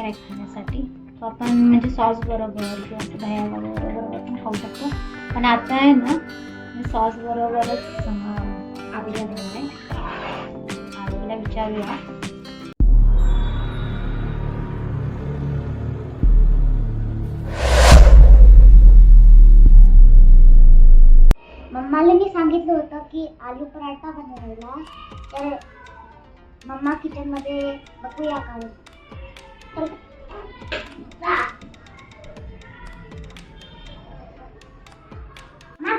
तयार आहे खाण्यासाठी. तो आपण म्हणजे सॉस बरोबर किंवा दह्या वगैरे बरोबर पण खाऊ शकतो. पण आता आहे ना मी सॉस बरोबरच अं, आवीला देणार आहे आवीला विचारूया. मम्माला मी सांगितलं होतं की आलू पराठा बनवायला. तर मम्मा किचनमध्ये बघूया का?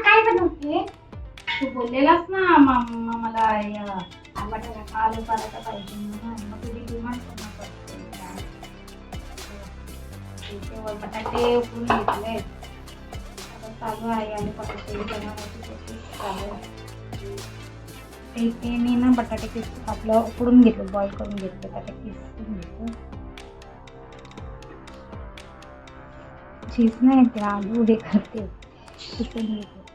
काय बनवते? तू बोललेलास ना मला बटाटा आलू पराठा पाहिजे म्हणून. मग तुझी डिमांड पूर्ण बटाटे उकडून घेतले. आता चालू आहे आणि बटाटे बनवण्याची चालू आहे. तर मी ना बटाटे किस आपलं उकडून घेतलं बॉईल करून घेतलं बटाटे किसून घेतलं चीज आलू हे घेतलं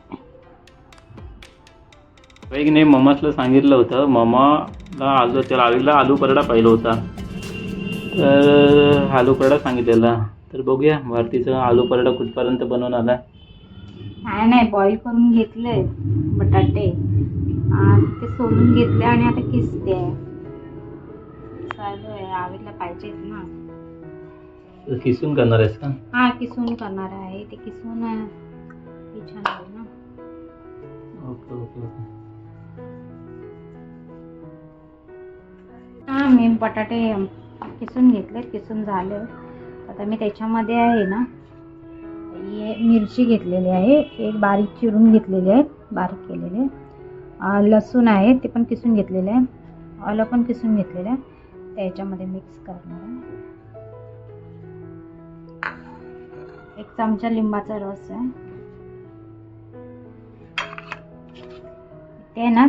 एक नाही मम्मासला सांगितलं होतं मम्माला आलू त्याला आवीला आलू पराठा पाहिलं होता. तर आलू पराठा सांगितलेला. तर बघूया भारतीचं आलू पराठा कुठपर्यंत बनवून आला नाही नाही बॉईल करून घेतले बटाटे. आणि ते सोलून घेतले आणि आता किसते. आहे चालू आहे आवीला पाहिजेत ना. किसून करणार आहेस का? हा किसून करणार आहे. ते किसून हे छान आहे ना. Okay okay okay. हा मी बटाटे किसून घेतले किसून झाले. आता मी त्याच्यामध्ये आहे ना हे मिरची घेतलेली आहे. एक बारीक चिरून घेतलेली आहे बारीक केलेली लसूण आहे ते पण किसून घेतलेले आहे. आलं पण किसून घेतलेलं आहे. त्याच्यामध्ये मिक्स करणार आहे. एक चमचा लिंबाचा रस आहे. ते ना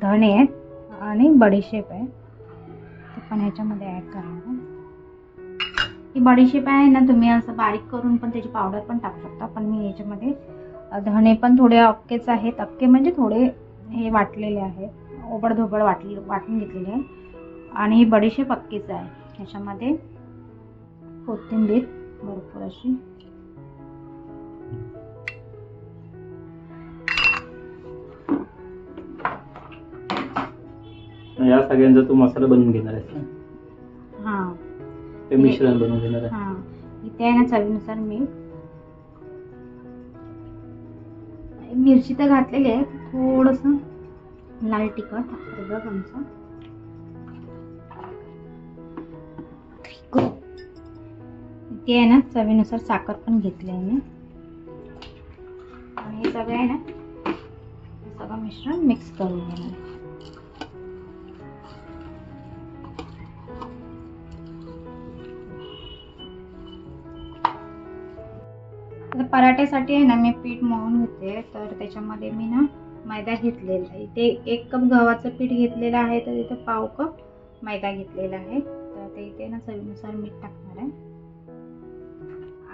धणे आहेत आणि बडीशेप आहे. ते पण ह्याच्यामध्ये ॲड करणार ही बडीशेप आहे ना तुम्ही असं बारीक करून पण त्याची पावडर पण टाकू शकता. पण मी याच्यामध्ये धणे पण थोडे अक्केच आहेत. अक्के म्हणजे थोडे हे वाटलेले आहेत. ओबडधोबड वाटले वाटून घेतलेले आहे आणि ही बडीशेप अक्कीच आहे. ह्याच्यामध्ये कोथिंबीर भरपूर अशी या सगळ्यांचा तू मसाला बनवून घेणार आहेस हां. ते मिश्रण बनवून घेणार आहे. हां. इथे आहे ना चवीनुसार मीठ. मिरची तर घातलेली आहे. थोडंसं लाल तिखट. अर्धा चमचा इथे आहे ना चवीनुसार साखर पण घेतली आहे मी. आणि हे सगळं आहे ना हे सगळं मिश्रण मिक्स करून घेणार आहे. पराठ्यासाठी आहे ना मी पीठ मळून घेते. तर त्याच्यामध्ये मी ना मैदा घेतलेला आहे. इथे एक कप गव्हाचं पीठ घेतलेलं आहे तर इथे पाव कप मैदा घेतलेला आहे. तर ते इथे ना चवीनुसार मीठ टाकणार आहे.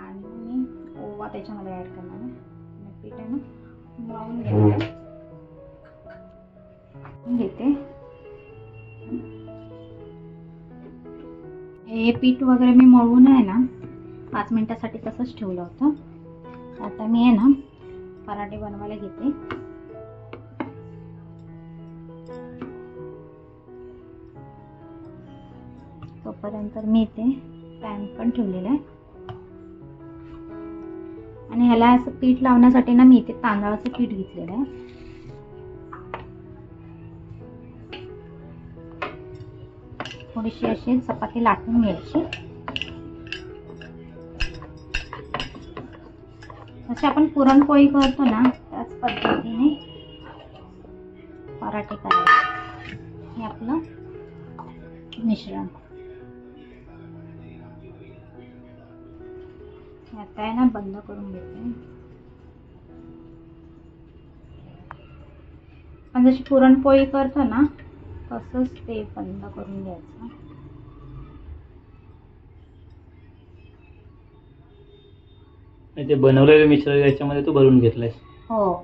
आणि मी ओवा त्याच्यामध्ये ॲड करणार आहे. पीठ आहे ना मळून घेते घेते. हे पीठ वगैरे मी मळून आहे ना पाच मिनिटासाठी तसंच ठेवलं होतं. आता मी आहे ना पराठे बनवायला घेते. तोपर्यंत मी इथे पॅन पण ठेवलेलं आहे. आणि ह्याला असं पीठ लावण्यासाठी ना मी इथे तांदळाचं पीठ घेतलेलं आहे. थोडीशी अशी चपाती लाटून घ्यायची. जशी आपण पुरणपोळी करतो ना त्याच पद्धतीने पराठे करायचे. हे आपलं मिश्रण. आता आहे ना बंद करून घेते. पण जशी पुरणपोळी करतो ना तसंच ते बंद करून घ्यायचं. आणि ते बनवलेलं मिश्र याच्यामध्ये तू भरून घेतलंयस. हो.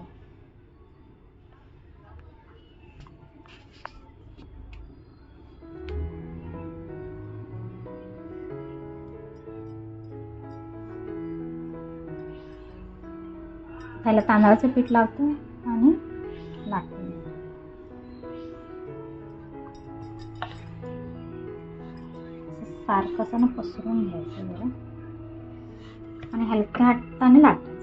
त्याला तांदळाचं पीठ लागतो आणि लागतो सारखं पसरून घ्यायचं जरा. आणि हलक्या हाताने लाटायचं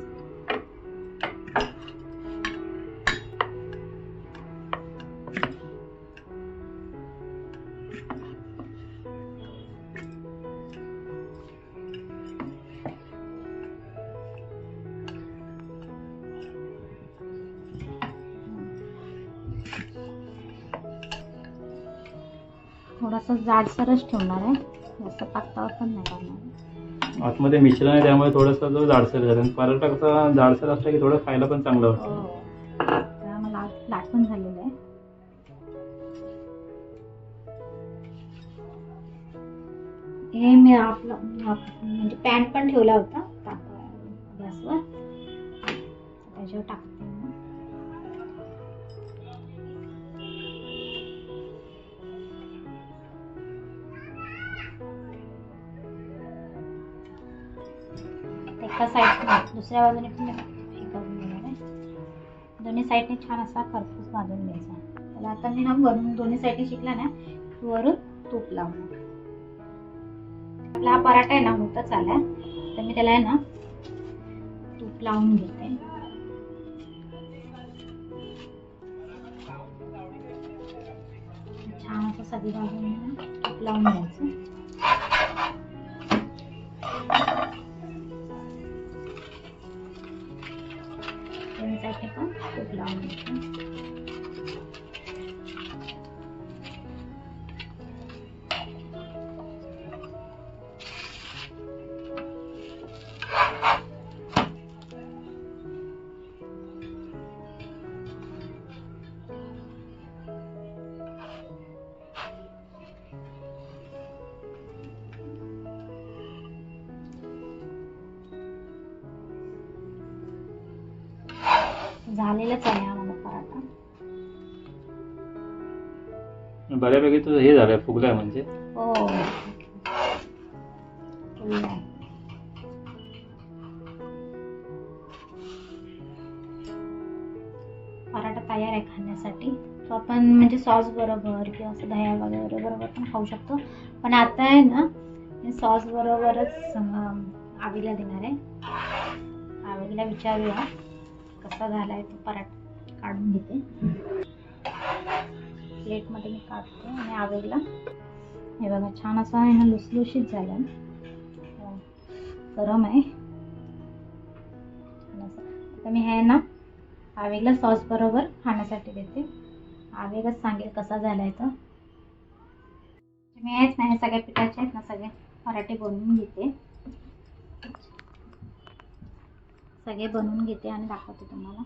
थोडासा जाडसरच ठेवणार आहे. जास्त पातळ पण नाही करणार. आतमध्ये मिश्रण आहे त्यामुळे थोडंसं जो जाडसर झालं. पराठा कसा जाडसर असला की थोडं खायला पण चांगलं वाटतं. हो. मला लाटून झालेलं आहे. हे मी आपलं म्हणजे पॅन पण ठेवला होता गॅसवर. त्याच्यावर टाकतो. मग. एका साईड दुसऱ्या बाजूने पण हे करून घेणार आहे. दोन्ही साईडने छान असा खरपूस बांधून घ्यायचा. त्याला आता मी ना वरून दोन्ही साईडने शिकला ना वरून तूप लावणार आपला हा पराठा आहे ना होतच आलाय तर मी त्याला आहे ना तूप लावून घेते. छान असं सगळी बाजूने तूप लावून घ्यायचं. दोन्ही साईडने पण तूप लावून झालेलंच आहे हा माझा पराठा बऱ्यापैकी तो हे झालंय फुगलाय म्हणजे? हो. पराठा तयार आहे खाण्यासाठी. तो आपण म्हणजे सॉस बरोबर किंवा असं दह्या वगैरे बरोबर पण खाऊ शकतो. पण आता आहे ना मी सॉस बरोबरच अं, आवीला देणार आहे. आवीला विचारूया. कसा झालाय तो पराठा काढून घेते. प्लेटमध्ये मी काढते आणि आवेगला हे बघा छान असा आहे ना लुसलुशीत झाला. गरम आहे. आता मी हे ना आवेगला सॉस बरोबर खाण्यासाठी देते. आवेगच सांगेल कसा झालाय तर मी हेच नाही सगळ्या पिठाचे आहेत ना सगळे पराठे बनवून घेते. सगळे बनवून घेते आणि दाखवते तुम्हाला.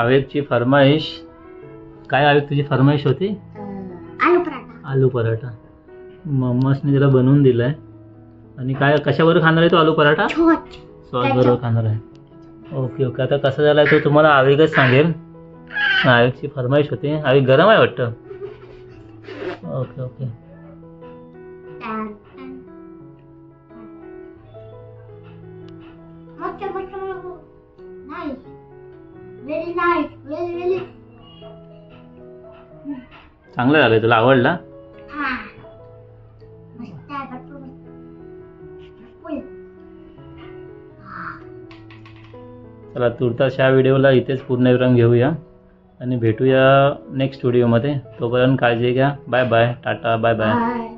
आवेगची फरमाईश. काय आवेग तुझी फरमाईश होती? आलू पराठा. आलू पराठा. मम्मासने त्याला बनवून दिलाय. आणि काय कशाबरोबर खाणार आहे तो आलू पराठा? सॉस बरोबर खाणार आहे. Okay okay. आता कसं झालाय तो तुम्हाला आवेगच सांगेल आवेगची फरमाईश होती. आवेग गरम आहे वाटतं? Okay okay. चांगलं झालंय तुला आवडला? चला तुर्तास ह्या व्हिडिओला इथेच पूर्णविराम घेऊया आणि भेटूया नेक्स्ट व्हिडिओमध्ये तोपर्यंत काळजी घ्या. Bye bye ta-ta bye bye bye